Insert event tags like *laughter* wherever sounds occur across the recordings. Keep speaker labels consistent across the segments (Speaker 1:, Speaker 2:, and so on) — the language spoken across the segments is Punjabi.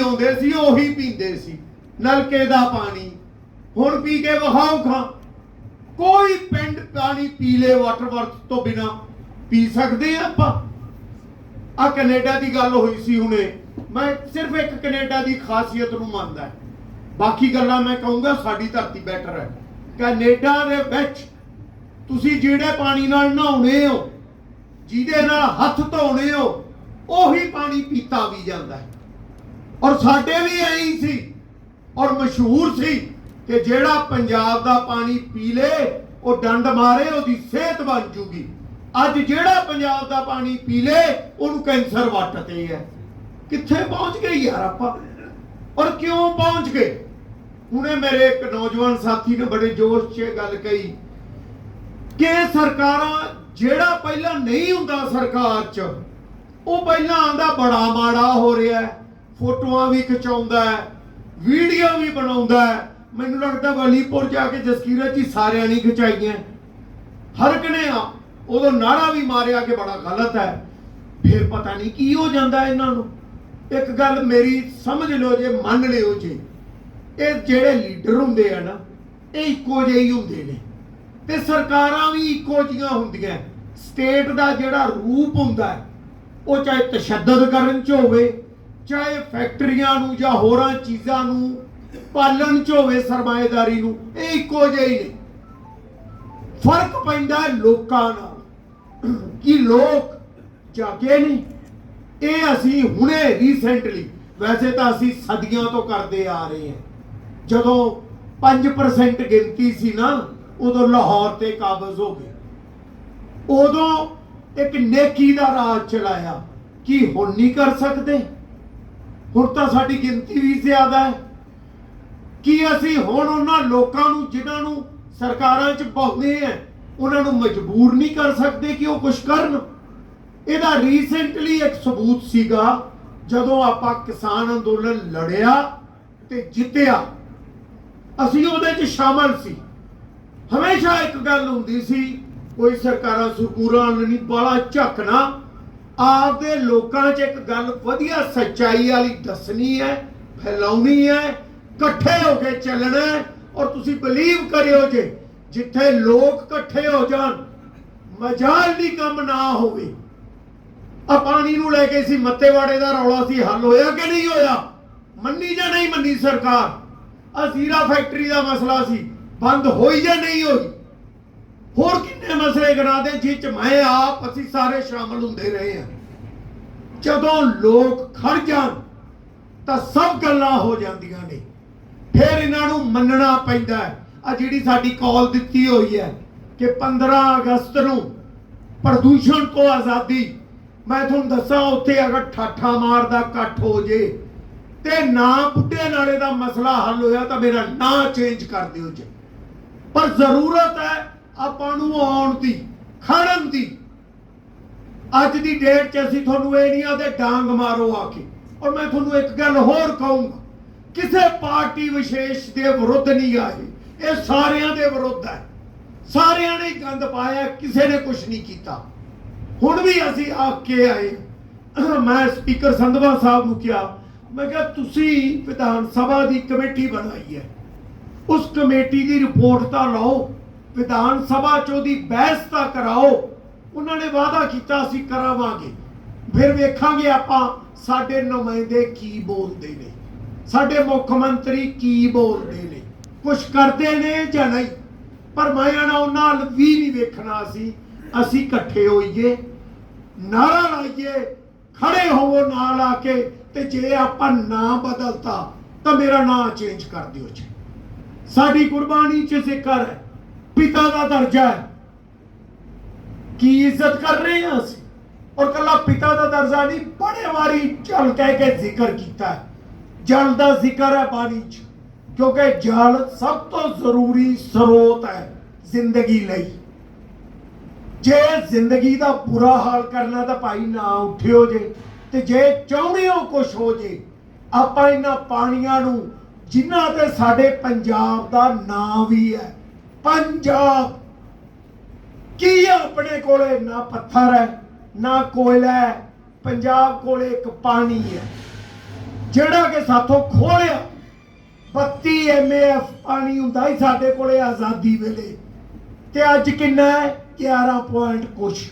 Speaker 1: ਆਉਂਦੇ ਸੀ, ਉਹੀ ਪੀਂਦੇ ਸੀ, ਨਲਕੇ ਦਾ ਪਾਣੀ। ਹੁਣ ਪੀ ਕੇ ਵਹਾਓ ਖਾਂ। ਕੋਈ ਪਿੰਡ ਪਾਣੀ ਪੀਲੇ ਵਾਟਰ ਵਰਕ ਤੋਂ ਬਿਨਾ ਪੀ ਸਕਦੇ ਆ ਆਪਾਂ? ਆ ਕੈਨੇਡਾ ਦੀ ਗੱਲ ਹੋਈ ਸੀ ਹੁਣੇ। ਮੈਂ ਸਿਰਫ ਇੱਕ ਕੈਨੇਡਾ ਦੀ ਖਾਸੀਅਤ ਨੂੰ ਮੰਨਦਾ ਬਾਕੀ ਗੱਲਾਂ ਮੈਂ ਕਹੂੰਗਾ, ਸਾਡੀ ਧਰਤੀ ਬੈਟਰ ਹੈ। ਕੈਨੇਡਾ ਦੇ ਵਿੱਚ ਤੁਸੀਂ ਜਿਹੜੇ ਪਾਣੀ ਨਾਲ ਨਹਾਉਣੇ ਹੋ, ਜਿਹਦੇ ਨਾਲ ਹੱਥ ਧੋਣੇ ਹੋ, ਉਹੀ ਪਾਣੀ ਪੀਤਾ ਵੀ ਜਾਂਦਾ ਹੈ। ਔਰ ਸਾਡੇ ਵੀ ਐਂ ਸੀ। ਔਰ ਮਸ਼ਹੂਰ ਸੀ ਕਿ ਜਿਹੜਾ ਪੰਜਾਬ ਦਾ ਪਾਣੀ ਪੀ ਲੇ, ਉਹ ਡੰਡ ਮਾਰੇ, ਉਹਦੀ ਸਿਹਤ ਬਣ ਜੂਗੀ। ਅੱਜ ਜਿਹੜਾ ਪੰਜਾਬ ਦਾ ਪਾਣੀ ਪੀ ਲੇ, ਉਹਨੂੰ ਕੈਂਸਰ ਵੱਟਦੇ ਹੈ। ਕਿੱਥੇ ਪਹੁੰਚ ਗਏ ਯਾਰ ਆਪਾਂ? ਔਰ ਕਿਉਂ ਪਹੁੰਚ ਗਏ? ਹੁਣੇ ਮੇਰੇ ਇੱਕ ਨੌਜਵਾਨ ਸਾਥੀ ਨੇ ਬੜੇ ਜੋਸ਼ 'ਚ ਗੱਲ ਕਹੀ ਕਿ ਸਰਕਾਰਾਂ, ਜਿਹੜਾ ਪਹਿਲਾਂ ਨਹੀਂ ਹੁੰਦਾ ਸਰਕਾਰ 'ਚ, ਉਹ ਪਹਿਲਾਂ ਆਂਦਾ ਬੜਾ ਮਾੜਾ ਹੋ ਰਿਹਾ ਹੈ। ਫੋਟੋਆਂ ਵੀ ਖਿਚਾਉਂਦਾ ਹੈ, ਵੀਡੀਓ ਵੀ ਬਣਾਉਂਦਾ ਹੈ। ਮੈਨੂੰ ਲੱਗਦਾ ਵਲੀਪੁਰ ਜਾ ਕੇ ਜਸਕੀਰਤ ਜੀ ਸਾਰਿਆਂ ਨੇ ਖਿਚਾਈਆਂ। ਹਰ ਕਨੇ ਆ, ਉਦੋਂ ਨਾਰਾ ਵੀ ਮਾਰਿਆ ਕਿ ਬੜਾ ਗਲਤ ਹੈ। ਫਿਰ ਪਤਾ ਨਹੀਂ ਕੀ ਹੋ ਜਾਂਦਾ ਇਹਨਾਂ ਨੂੰ। ਇੱਕ ਗੱਲ ਮੇਰੀ ਸਮਝ ਲਓ ਜੇ, ਮੰਨ ਲਿਓ ਜੇ। ਇਹ ਜਿਹੜੇ ਲੀਡਰ ਹੁੰਦੇ ਆ ਨਾ, ਇਹ ਇੱਕੋ ਜਿਹੇ ਹੀ ਹੁੰਦੇ ਨੇ। ਤੇ ਸਰਕਾਰਾਂ ਵੀ ਇੱਕੋ ਜਿਹੀਆਂ ਹੁੰਦੀਆਂ। ਸਟੇਟ ਦਾ ਜਿਹੜਾ ਰੂਪ ਹੁੰਦਾ ਉਹ ਚਾਹੇ ਤਸ਼ੱਦਦ ਕਰਨ ਚ ਹੋਵੇ ਚਾਹੇ ਫੈਕਟਰੀਆਂ ਨੂੰ ਜਾਂ ਹੋਰਾਂ ਚੀਜ਼ਾਂ ਨੂੰ, ਪਾਲਣ ਚ ਹੋਵੇ ਸਰਮਾਏਦਾਰੀ ਨੂੰ, ਇਹ ਇੱਕੋ ਜਿਹੇ ਹੀ ਨੇ। ਫ਼ਰਕ ਪੈਂਦਾ ਲੋਕਾਂ ਨਾਲ ਕਿ ਲੋਕ ਜਾਗੇ ਨਹੀਂ। ਇਹ ਅਸੀਂ ਹੁਣੇ ਰੀਸੈਂਟਲੀ ਵੈਸੇ ਤਾਂ ਅਸੀਂ ਸਦੀਆਂ ਤੋਂ ਕਰਦੇ ਆ ਰਹੇ ਹਾਂ। ਜਦੋਂ 5% ਗਿਣਤੀ ਸੀ ਨਾ, ਉਦੋਂ ਲਾਹੌਰ ਤੇ ਕਾਬਜ਼ ਹੋ ਗਏ। ਉਦੋਂ ਇੱਕ ਨੇਕੀ ਦਾ ਰਾਜ ਚਲਾਇਆ ਕੀ ਹੁਣ ਨਹੀਂ ਕਰ ਸਕਦੇ। ਹੁਣ ਤਾਂ ਸਾਡੀ ਗਿਣਤੀ ਵੀ ਜ਼ਿਆਦਾ ਹੈ। ਕੀ ਅਸੀਂ ਹੁਣ ਉਹਨਾਂ ਲੋਕਾਂ ਨੂੰ, ਜਿਨ੍ਹਾਂ ਨੂੰ ਸਰਕਾਰਾਂ 'ਚ ਪਾਉਂਦੇ ਆ ਉਹਨਾਂ ਨੂੰ ਮਜਬੂਰ ਨਹੀਂ ਕਰ ਸਕਦੇ ਕਿ ਉਹ ਕੁਝ ਕਰਨ? ਇਹਦਾ ਰੀਸੈਂਟਲੀ ਇੱਕ ਸਬੂਤ ਸੀਗਾ, ਜਦੋਂ ਆਪਾਂ ਕਿਸਾਨ ਅੰਦੋਲਨ ਲੜਿਆ ਤੇ ਜਿੱਤਿਆ। ਅਸੀਂ ਉਹਦੇ 'ਚ ਸ਼ਾਮਲ ਸੀ। ਹਮੇਸ਼ਾ ਇੱਕ ਗੱਲ ਹੁੰਦੀ ਸੀ, ਕੋਈ ਸਰਕਾਰਾਂ ਸਰਕੂਰਾਂ ਨੂੰ ਨਹੀਂ ਬਾਲਾ ਝੱਕਣਾ ਆਪਦੇ ਲੋਕਾਂ 'ਚ ਇੱਕ ਗੱਲ ਵਧੀਆ ਸੱਚਾਈ ਵਾਲੀ ਦੱਸਣੀ ਹੈ, ਫੈਲਾਉਣੀ ਹੈ, ਇਕੱਠੇ ਹੋ ਕੇ ਚੱਲਣਾ ਔਰ ਤੁਸੀਂ ਬਲੀਵ ਕਰਿਓ ਜੇ ਜਿੱਥੇ ਲੋਕ ਇਕੱਠੇ ਹੋ ਜਾਣ, ਮਜਾਲ ਦੀ ਕੰਮ ਨਾ ਹੋਵੇ। ਆ ਪਾਣੀ ਨੂੰ ਲੈ ਕੇ ਸੀ ਮੱਤੇਵਾੜੇ ਦਾ ਰੌਲਾ ਸੀ, ਹੱਲ ਹੋਇਆ ਕਿ ਨਹੀਂ ਹੋਇਆ? ਮੰਨੀ ਜਾਂ ਨਹੀਂ ਮੰਨੀ ਸਰਕਾਰ? ਆ ਜ਼ੀਰਾ ਫੈਕਟਰੀ ਦਾ ਮਸਲਾ ਸੀ, ਬੰਦ ਹੋਈ ਜਾਂ ਨਹੀਂ ਹੋਈ? ਹੋਰ ਕਿੰਨੇ ਮਸਲੇ ਗਿਣਾ ਦੇ ਜਿਹ ਚ ਮੈਂ ਆਪ, ਅਸੀਂ ਸਾਰੇ ਸ਼ਾਮਲ ਹੁੰਦੇ ਰਹੇ ਹਾਂ। ਜਦੋਂ ਲੋਕ ਖੜ ਜਾਣ, ਤਾਂ ਸਭ ਗੱਲਾਂ ਹੋ ਜਾਂਦੀਆਂ ਨੇ। ਫਿਰ ਇਹਨਾਂ ਨੂੰ ਮੰਨਣਾ ਪੈਂਦਾ ਹੈ। ਆ ਜਿਹੜੀ ਸਾਡੀ ਕਾਲ ਦਿੱਤੀ ਹੋਈ ਹੈ ਕਿ 15 ਅਗਸਤ ਨੂੰ ਪ੍ਰਦੂਸ਼ਣ ਤੋਂ ਆਜ਼ਾਦੀ, ਮੈਂ ਤੁਹਾਨੂੰ ਦੱਸਾਂ, ਉੱਥੇ ਅਗਰ ਠਾਠਾ ਮਾਰਦਾ ਇਕੱਠ ਹੋ ਜੇ, ਤੇ ਨਾ ਬੁੱਢੇ ਨਾਲੇ ਦਾ ਮਸਲਾ ਹੱਲ ਹੋਇਆ ਤਾਂ ਮੇਰਾ ਨਾਂ ਚੇਂਜ ਕਰ ਦਿਓ ਜੀ। ਪਰ ਜ਼ਰੂਰਤ ਹੈ ਆਪਾਂ ਨੂੰ ਆਉਣ ਦੀ, ਖੜਨ ਦੀ। ਅੱਜ ਦੀ ਡੇਟ 'ਚ ਅਸੀਂ ਤੁਹਾਨੂੰ ਇਹ ਨਹੀਂ ਆਦੇ ਡਾਂਗ ਮਾਰੋ ਆ ਕੇ ਔਰ ਮੈਂ ਤੁਹਾਨੂੰ ਇੱਕ ਗੱਲ ਹੋਰ ਕਹੂੰਗਾ, ਕਿਸੇ ਪਾਰਟੀ ਵਿਸ਼ੇਸ਼ ਦੇ ਵਿਰੁੱਧ ਨਹੀਂ ਆਏ। ਇਹ ਸਾਰਿਆਂ ਦੇ ਵਿਰੁੱਧ ਹੈ। ਸਾਰਿਆਂ ਨੇ ਗੰਦ ਪਾਇਆ, ਕਿਸੇ ਨੇ ਕੁਝ ਨਹੀਂ ਕੀਤਾ। ਹੁਣ ਵੀ ਅਸੀਂ ਆ ਕੇ ਆਏ *coughs* ਮੈਂ ਸਪੀਕਰ ਸੰਧਵਾ ਸਾਹਿਬ ਨੂੰ ਕਿਹਾ, ਮੈਂ ਕਿਹਾ, ਤੁਸੀਂ ਵਿਧਾਨ ਸਭਾ ਦੀ ਕਮੇਟੀ ਬਣਾਈ ਹੈ। ਉਸ ਕਮੇਟੀ ਦੀ ਰਿਪੋਰਟ ਤਾਂ ਲਓ। ਵਿਧਾਨ ਸਭਾ ਚ ਉਹਦੀ ਬਹਿਸ ਤਾਂ ਕਰਾਓ। ਉਹਨਾਂ ਨੇ ਵਾਅਦਾ ਕੀਤਾ ਅਸੀਂ ਕਰਾਵਾਂਗੇ। ਫਿਰ ਵੇਖਾਂਗੇ ਆਪਾਂ ਸਾਡੇ ਨੁਮਾਇੰਦੇ ਕੀ ਬੋਲਦੇ ਨੇ। ਸਾਡੇ ਮੁੱਖ ਮੰਤਰੀ ਕੀ ਬੋਲਦੇ ਨੇ। ਕੁਝ ਕਰਦੇ ਨੇ ਜਾਂ ਨਹੀਂ? ਪਰ ਮੈਂ ਨਾ ਉਹਨਾਂ ਨਾਲ ਵੀ ਨਹੀਂ ਵੇਖਣਾ ਸੀ। ਅਸੀਂ ਇਕੱਠੇ ਹੋਈਏ ਨਾਰਾ ਲਾਈਏ, ਖੜੇ ਹੋਵੋ ਨਾਲ ਆ ਕੇ, ਤੇ ਜੇ ਆਪਾਂ ਨਾਂ ਬਦਲਤਾ, ਤਾਂ ਮੇਰਾ ਨਾਂ ਚੇਂਜ ਕਰ ਦਿਓ ਜੀ। ਸਾਡੀ ਕੁਰਬਾਨੀ ਚ ਜ਼ਿਕਰ ਹੈ। ਪਿਤਾ ਦਾ ਦਰਜਾ ਹੈ। ਕੀ ਇੱਜ਼ਤ ਕਰ ਰਹੇ ਹਾਂ ਅਸੀਂ? ਔਰ ਕੱਲਾ ਪਿਤਾ ਦਾ ਦਰਜਾ ਨਹੀਂ, ਬੜੇ ਵਾਰੀ ਜਲ ਕਹਿ ਕੇ ਜ਼ਿਕਰ ਕੀਤਾ ਜਲ ਦਾ ਜ਼ਿਕਰ ਹੈ ਬਾਣੀ ਚ, ਕਿਉਂਕਿ ਜਲ ਸਭ ਤੋਂ ਜ਼ਰੂਰੀ ਸਰੋਤ ਹੈ ਜ਼ਿੰਦਗੀ ਲਈ। ਜੇ ਜ਼ਿੰਦਗੀ ਦਾ ਬੁਰਾ ਹਾਲ ਕਰਨਾ ਤਾਂ ਭਾਈ ਨਾ ਉੱਠਿਓ ਜੇ, ਤੇ ਜੇ ਚਾਹੁੰਦੇ ਹੋ ਕੁਝ ਹੋ ਜੇ, ਆਪਾਂ ਇਹਨਾਂ ਪਾਣੀਆਂ ਨੂੰ, ਜਿਨ੍ਹਾਂ ਤੇ ਸਾਡੇ ਪੰਜਾਬ ਦਾ ਨਾਂ ਵੀ ਹੈ ਪੰਜਾਬ। ਕੀ ਹੈ ਆਪਣੇ ਕੋਲੇ? ਨਾ ਪੱਥਰ ਹੈ, ਨਾ ਕੋਇਲਾ ਹੈ। ਪੰਜਾਬ ਕੋਲੇ ਇੱਕ ਪਾਣੀ ਹੈ।
Speaker 2: ਜਿਹੜਾ ਕਿ ਸਾਥੋਂ ਖੋਲਿਆ 32 ਐਮਏਐਫ ਪਾਣੀ ਹੁੰਦਾ ਹੀ ਸਾਡੇ ਕੋਲੇ ਆਜ਼ਾਦੀ ਵੇਲੇ। ਤੇ ਅੱਜ ਕਿੰਨਾ ਹੈ? 11 ਪੁਆਇੰਟ ਕੁਛ।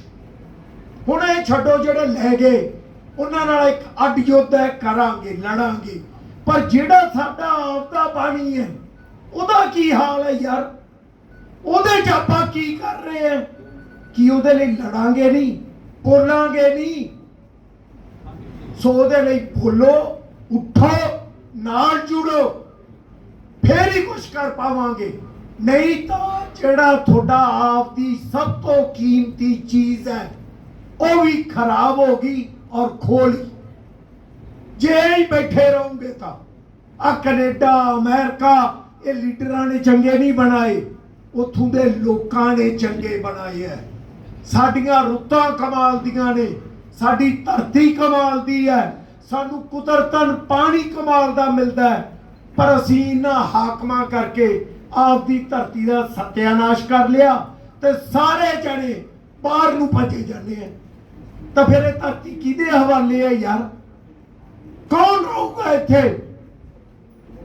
Speaker 2: ਹੁਣ ਇਹ ਛੱਡੋ ਜਿਹੜੇ ਲੈ ਗਏ, ਉਹਨਾਂ ਨਾਲ ਇੱਕ ਅੱਡ ਯੁੱਧ ਹੈ, ਕਰਾਂਗੇ, ਲੜਾਂਗੇ। ਪਰ ਜਿਹੜਾ ਸਾਡਾ ਆਪਦਾ ਪਾਣੀ ਹੈ, ਉਹਦਾ ਕੀ ਹਾਲ ਹੈ ਯਾਰ? ਉਹਦੇ 'ਚ ਆਪਾਂ ਕੀ ਕਰ ਰਹੇ ਹਾਂ? ਕੀ ਉਹਦੇ ਲਈ ਲੜਾਂਗੇ ਨਹੀਂ? ਬੋਲਾਂਗੇ ਨਹੀਂ? ਸੋ ਉਹਦੇ ਲਈ ਬੋਲੋ, ਉੱਠੋ, ਨਾਲ ਜੁੜੋ, ਫੇਰ ਹੀ ਕੁਝ ਕਰ ਪਾਵਾਂਗੇ। ਨਹੀਂ ਤਾਂ ਜਿਹੜਾ ਤੁਹਾਡਾ ਆਪ ਦੀ ਸਭ ਤੋਂ ਕੀਮਤੀ ਚੀਜ਼ ਹੈ, ਉਹ ਵੀ ਖਰਾਬ ਹੋ ਗਈ ਔਰ ਖੋਲੀ ਜੇ ਹੀ ਬੈਠੇ ਰਹੋਗੇ ਤਾਂ। ਆ ਕੈਨੇਡਾ, ਅਮਰੀਕਾ, ਇਹ ਲੀਡਰਾਂ ਨੇ ਚੰਗੇ ਨਹੀਂ ਬਣਾਏ। ਉਥੋਂ ਦੇ ਲੋਕਾਂ ਨੇ ਚੰਗੇ ਬਣਾਏ ਐ। ਸਾਡੀਆਂ ਰੁੱਤਾਂ ਕਮਾਲ ਦੀਆਂ ਨੇ, ਸਾਡੀ ਧਰਤੀ ਕਮਾਲ ਦੀ ਹੈ ਸਾਨੂੰ ਕੁਦਰਤਨ ਪਾਣੀ ਕਮਾਲ ਦਾ ਮਿਲਦਾ ਪਰ ਅਸੀਂ ਇਹਨਾਂ ਹਾਕਮਾਂ ਕਰਕੇ ਆਪਦੀ ਧਰਤੀ ਦਾ ਸਤਿਆਨਾਸ਼ ਕਰ ਲਿਆ ਤੇ ਸਾਰੇ ਜਣੇ ਬਾਹਰ ਨੂੰ ਭੱਜੇ ਜਾਂਦੇ ਆ ਤਾਂ ਫਿਰ ਇਹ ਧਰਤੀ ਕਿਹਦੇ ਹਵਾਲੇ ਹੈ ਯਾਰ? ਕੌਣ ਰਹੂਗਾ ਇੱਥੇ?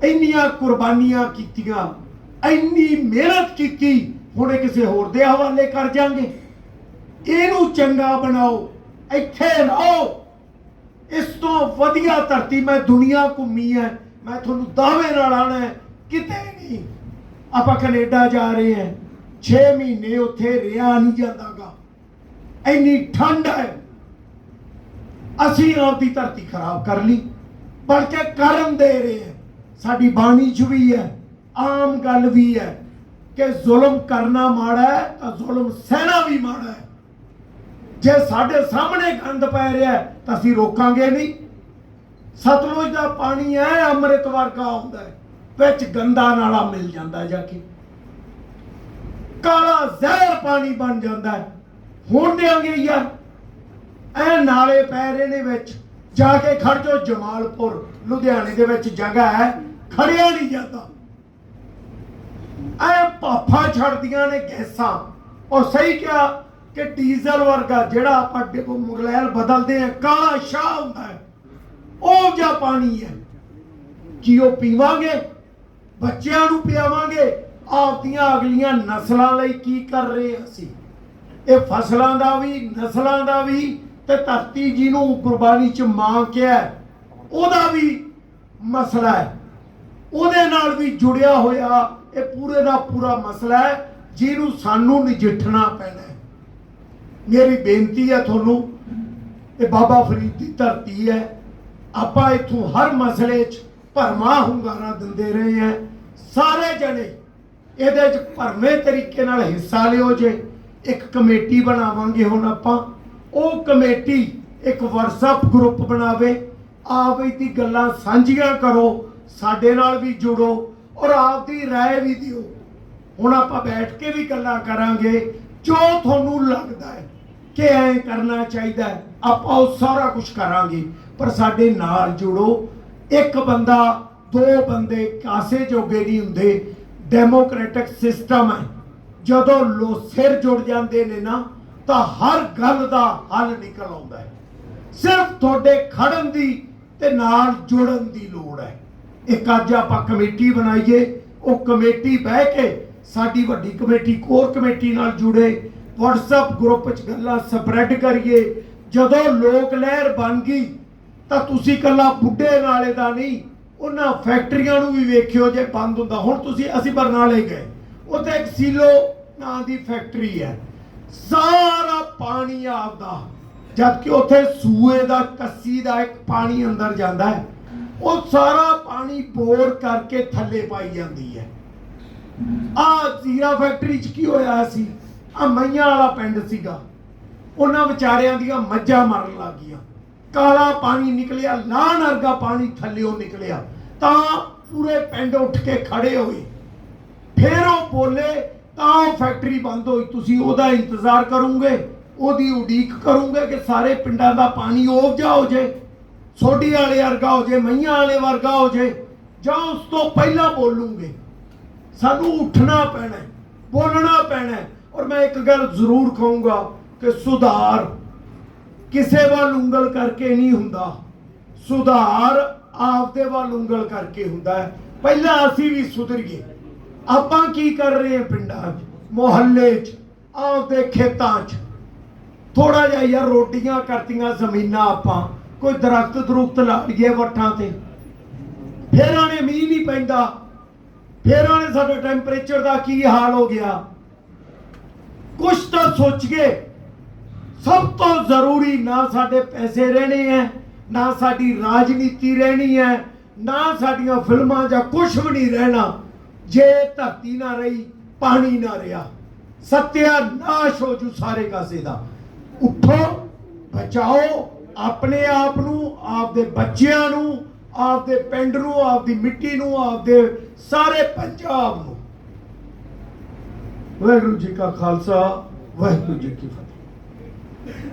Speaker 2: ਇੰਨੀਆਂ ਕੁਰਬਾਨੀਆਂ ਕੀਤੀਆਂ ਇੰਨੀ ਮਿਹਨਤ ਕੀਤੀ, ਹੁਣ ਕਿਸੇ ਹੋਰ ਦੇ ਹਵਾਲੇ ਕਰ ਜਾਾਂਗੇ। ਇਹਨੂੰ ਚੰਗਾ ਬਣਾਓ, ਇੱਥੇ ਰਹੋ। ਇਸ ਤੋਂ ਵਧੀਆ ਧਰਤੀ ਮੈਂ ਦੁਨੀਆ ਘੁੰਮੀ ਹੈ, ਮੈਂ ਤੁਹਾਨੂੰ ਦਾਅਵੇ ਨਾਲ ਆਣਾ ਕਿਤੇ ਨਹੀਂ। ਆਪਾਂ ਕੈਨੇਡਾ ਜਾ ਰਹੇ ਹਾਂ 6 ਮਹੀਨੇ ਉੱਥੇ ਰਿਹਾ ਨਹੀਂ ਜਾਂਦਾਗਾ। ਇੰਨੀ ਠੰਡ ਹੈ। ਅਸੀਂ ਆਪਦੀ ਧਰਤੀ ਖਰਾਬ ਕਰ ਲਈ, ਬਲਕਿ ਕਰਨ ਦੇ ਰਹੇ ਹਾਂ। ਸਾਡੀ ਬਾਣੀ 'ਚ ਵੀ ਹੈ ਆਮ ਗੱਲ ਵੀ ਹੈ ਕਿ ਜ਼ੁਲਮ ਕਰਨਾ ਮਾੜਾ ਹੈ, ਤਾਂ ਜ਼ੁਲਮ ਸਹਿਣਾ ਵੀ ਮਾੜਾ ਹੈ। ਜੇ ਸਾਡੇ ਸਾਹਮਣੇ ਗੰਦ ਪੈ ਰਿਹਾ ਤਾਂ ਅਸੀਂ ਰੋਕਾਂਗੇ ਨਹੀਂ। ਸਤਲੁਜ ਦਾ ਪਾਣੀ ਹੈ ਅੰਮ੍ਰਿਤ ਵਰਗਾ ਆਉਂਦਾ ਹੈ, ਵਿੱਚ ਗੰਦਾ ਨਾਲਾ ਮਿਲ ਜਾਂਦਾ ਜਾ ਕੇ। ਕਾਲਾ ਜ਼ਹਿਰ ਪਾਣੀ ਬਣ ਜਾਂਦਾ ਹੈ। ਹੁਣ ਦੇਾਂਗੇ ਯਾਰ। ਐ ਨਾਲੇ ਪੈ ਰਹੇ ਨੇ ਵਿੱਚ। ਜਾ ਕੇ ਖੜ ਜਾਓ ਜਮਾਲਪੁਰ। ਲੁਧਿਆਣੇ ਦੇ ਵਿੱਚ ਜਗ੍ਹਾ ਹੈ। ਖੜਿਆ ਨਹੀਂ ਜਾਂਦਾ। ਐ ਭਾਫਾ ਛੱਡਦੀਆਂ ਨੇ ਗੈਸਾਂ। ਔਰ ਸਹੀ ਕਿਹਾ ਕਿ ਡੀਜ਼ਲ ਵਰਗਾ ਜਿਹੜਾ ਆਪਾਂ ਮੁਗਲੈਲ ਬਦਲਦੇ ਆ, ਕਾਲਾ ਸ਼ਾਹ ਹੁੰਦਾ ਹੈ। ਉਹ ਜਿਹਾ ਪਾਣੀ ਹੈ। ਕੀ ਉਹ ਪੀਵਾਂਗੇ, ਬੱਚਿਆਂ ਨੂੰ ਪਿਆਵਾਂਗੇ, ਆਪਦੀਆਂ ਅਗਲੀਆਂ ਨਸਲਾਂ ਲਈ ਕੀ ਕਰ ਰਹੇ ਅਸੀਂ? ਇਹ ਫਸਲਾਂ ਦਾ ਵੀ, ਨਸਲਾਂ ਦਾ ਵੀ ਤੇ ਧਰਤੀ ਜੀ ਨੂੰ ਕੁਰਬਾਨੀ ਚ ਮਾਂ ਕਿਹਾ ਉਹਦਾ ਵੀ ਮਸਲਾ ਹੈ। ਉਹਦੇ ਨਾਲ ਵੀ ਜੁੜਿਆ ਹੋਇਆ ਇਹ ਪੂਰੇ ਦਾ ਪੂਰਾ ਮਸਲਾ ਹੈ, ਜਿਹਨੂੰ ਸਾਨੂੰ ਨਜਿੱਠਣਾ ਪੈਣਾ ਮੇਰੀ ਬੇਨਤੀ ਹੈ ਤੁਹਾਨੂੰ, ਇਹ ਬਾਬਾ ਫਰੀਦ ਦੀ ਧਰਤੀ ਹੈ। ਆਪਾਂ ਇਥੋਂ ਹਰ ਮਸਲੇ 'ਚ ਭਰਮਾ ਹੁੰਗਾਰਾ ਦਿੰਦੇ ਰਹੇ ਹਾਂ। ਸਾਰੇ ਜਣੇ ਇਹਦੇ 'ਚ ਭਰਵੇਂ ਤਰੀਕੇ ਨਾਲ ਹਿੱਸਾ ਲਿਓ ਜੇ। ਇੱਕ ਕਮੇਟੀ ਬਣਾਵਾਂਗੇ ਹੁਣ ਆਪਾਂ। ਉਹ ਕਮੇਟੀ ਇੱਕ WhatsApp ਗਰੁੱਪ ਬਣਾਵੇ। ਆਪ ਦੀ ਗੱਲਾਂ ਸਾਂਝੀਆਂ ਕਰੋ। ਸਾਡੇ ਨਾਲ ਵੀ ਜੁੜੋ। ਔਰ ਆਪ ਦੀ رائے ਵੀ ਦਿਓ ਹੁਣ ਆਪਾਂ ਬੈਠ ਕੇ ਵੀ ਗੱਲਾਂ ਕਰਾਂਗੇ ਜੋ ਤੁਹਾਨੂੰ ਲੱਗਦਾ ਹੈ ਕਿ ਐਂ ਕਰਨਾ ਚਾਹੀਦਾ ਹੈ ਆਪਾਂ ਉਹ ਸਾਰਾ ਕੁਝ ਕਰਾਂਗੇ ਪਰ ਸਾਡੇ ਨਾਲ ਜੁੜੋ ਇੱਕ ਬੰਦਾ ਦੋ ਬੰਦੇ ਕਾਸੇ ਜੋਗੇ ਨਹੀਂ ਹੁੰਦੇ ਡੈਮੋਕ੍ਰੈਟਿਕ ਸਿਸਟਮ ਹੈ ਜਦੋਂ ਲੋ ਸਿਰ ਜੁੜ ਜਾਂਦੇ ਨੇ ਨਾ ਤਾਂ ਹਰ ਗੱਲ ਦਾ ਹੱਲ ਨਿਕਲ ਆਉਂਦਾ ਹੈ ਸਿਰਫ ਤੁਹਾਡੇ ਖੜਨ ਦੀ ਤੇ ਨਾਲ ਜੁੜਨ ਦੀ ਲੋੜ ਹੈ ਇੱਕ ਅੱਜ ਆਪਾਂ ਕਮੇਟੀ ਬਣਾਈਏ, ਉਹ ਕਮੇਟੀ ਬਹਿ ਕੇ ਸਾਡੀ ਵੱਡੀ ਕਮੇਟੀ, ਕੋਰ ਕਮੇਟੀ ਨਾਲ ਜੁੜੇ, WhatsApp ਗਰੁੱਪ 'ਚ ਗੱਲਾਂ ਸਪਰੈਡ ਕਰੀਏ। ਜਦੋਂ ਲੋਕ ਲਹਿਰ ਬਣ ਗਈ, ਤਾਂ ਤੁਸੀਂ ਕੱਲਾ ਬੁੱਢੇ ਨਾਲੇ ਦਾ ਨਹੀਂ, ਉਹਨਾਂ ਫੈਕਟਰੀਆਂ ਨੂੰ ਵੀ ਵੇਖਿਓ ਜੇ ਬੰਦ ਹੁੰਦਾ। ਹੁਣ ਤੁਸੀਂ ਅਸੀਂ ਬਰਨਾਲੇ ਗਏ, ਉੱਥੇ ਇੱਕ ਸੀਲੋ ਨਾਂ ਦੀ ਫੈਕਟਰੀ ਹੈ। ਸਾਰਾ ਪਾਣੀ ਆਪਦਾ ਜਦ ਕਿ ਉੱਥੇ ਸੂਏ ਦਾ, ਕੱਸੀ ਦਾ ਇੱਕ ਪਾਣੀ ਅੰਦਰ ਜਾਂਦਾ ਹੈ। ਉਹ ਸਾਰਾ ਪਾਣੀ ਬੋਰ ਕਰਕੇ ਥੱਲੇ ਪਾਈ ਜਾਂਦੀ ਹੈ। ਆ ਜ਼ੀਰਾ ਫੈਕਟਰੀ ਚ ਕੀ ਹੋਇਆ ਸੀ? ਆ ਮਈਆਂ ਵਾਲਾ ਪਿੰਡ ਸੀਗਾ। ਉਹਨਾਂ ਵਿਚਾਰਿਆਂ ਦੀਆਂ ਮੱਝਾਂ ਮਰਨ ਲੱਗ ਗਈਆਂ ਕਾਲਾ ਪਾਣੀ ਨਿਕਲਿਆ ਲਾਣ ਵਰਗਾ ਪਾਣੀ ਥੱਲਿਓਂ ਨਿਕਲਿਆ। ਤਾਂ ਪੂਰੇ ਪਿੰਡ ਉੱਠ ਕੇ ਖੜੇ ਹੋਏ। ਫਿਰ ਉਹ ਬੋਲੇ, ਤਾਂ ਉਹ ਫੈਕਟਰੀ ਬੰਦ ਹੋਈ, ਤੁਸੀਂ ਉਹਦਾ ਇੰਤਜ਼ਾਰ ਕਰੋਗੇ, ਉਹਦੀ ਉਡੀਕ ਕਰੋਗੇ ਕਿ ਸਾਰੇ ਪਿੰਡਾਂ ਦਾ ਪਾਣੀ ਉਪਜਾ ਹੋ ਜੇ। ਸੋਢੀ ਵਾਲੇ ਵਰਗਾ ਹੋ ਜੇ, ਮਈਆਂ ਵਾਲੇ ਵਰਗਾ ਹੋ ਜੇ, ਜਾਂ ਉਸ ਤੋਂ ਪਹਿਲਾਂ ਬੋਲੂਗੇ। ਸਾਨੂੰ ਉੱਠਣਾ ਪੈਣਾ ਬੋਲਣਾ ਪੈਣਾ ਔਰ ਮੈਂ ਇੱਕ ਗੱਲ ਜ਼ਰੂਰ ਕਹੂੰਗਾ ਕਿ ਸੁਧਾਰ ਕਿਸੇ ਵੱਲ ਉਂਗਲ ਕਰਕੇ ਨਹੀਂ ਹੁੰਦਾ। ਸੁਧਾਰ ਆਪਦੇ ਵੱਲ ਉਂਗਲ ਕਰਕੇ ਹੁੰਦਾ ਹੈ। ਪਹਿਲਾਂ ਅਸੀਂ ਵੀ ਸੁਧਰੀਏ। ਆਪਾਂ ਕੀ ਕਰ ਰਹੇ ਹਾਂ ਪਿੰਡਾਂ 'ਚ, ਮੁਹੱਲੇ 'ਚ, ਆਪਦੇ ਖੇਤਾਂ 'ਚ? ਥੋੜਾ ਜਿਹਾ ਯਾਰ ਰੋਟੀਆਂ ਕਰਤੀਆਂ ਜ਼ਮੀਨਾਂ ਆਪਾਂ। ਕੋਈ ਦਰਖਤ ਦਰੁਖਤ ਲਾ ਲਈਏ ਵੱਟਾਂ ਤੇ। ਫੇਰ ਆਣੇ ਮੀਂਹ ਨਹੀਂ ਪੈਂਦਾ। ਫੇਰ ਆਣੇ ਸਾਡੇ ਟੈਂਪਰੇਚਰ ਦਾ ਕੀ ਹਾਲ ਹੋ ਗਿਆ। ਕੁਛ ਤਾਂ ਸੋਚੀਏ ਸਭ ਤੋਂ ਜ਼ਰੂਰੀ ਨਾ ਸਾਡੇ ਪੈਸੇ ਰਹਿਣੇ ਹੈ ਨਾ ਸਾਡੀ ਰਾਜਨੀਤੀ ਰਹਿਣੀ ਹੈ ਨਾ ਸਾਡੀਆਂ ਫਿਲਮਾਂ ਜਾਂ ਕੁਝ ਵੀ ਨਹੀਂ ਰਹਿਣਾ। ਜੇ ਧਰਤੀ ਨਾ ਰਹੀ, ਪਾਣੀ ਨਾ ਰਿਹਾ। ਸਤਿਆ ਨਾਸ਼ ਹੋ ਜੂ ਸਾਰੇ ਕਾਸੇ ਦਾ। ਉੱਠੋ, ਬਚਾਓ ਆਪਣੇ ਆਪ ਨੂੰ, ਆਪਦੇ ਬੱਚਿਆਂ ਨੂੰ, ਆਪਦੇ ਪਿੰਡ ਨੂੰ, ਆਪਦੀ ਮਿੱਟੀ ਨੂੰ, ਆਪਦੇ ਸਾਰੇ ਪੰਜਾਬ ਨੂੰ। ਵਾਹਿਗੁਰੂ ਜੀ ਕਾ ਖਾਲਸਾ, ਵਾਹਿਗੁਰੂ ਜੀ ਕੀ ਫਤਿਹ।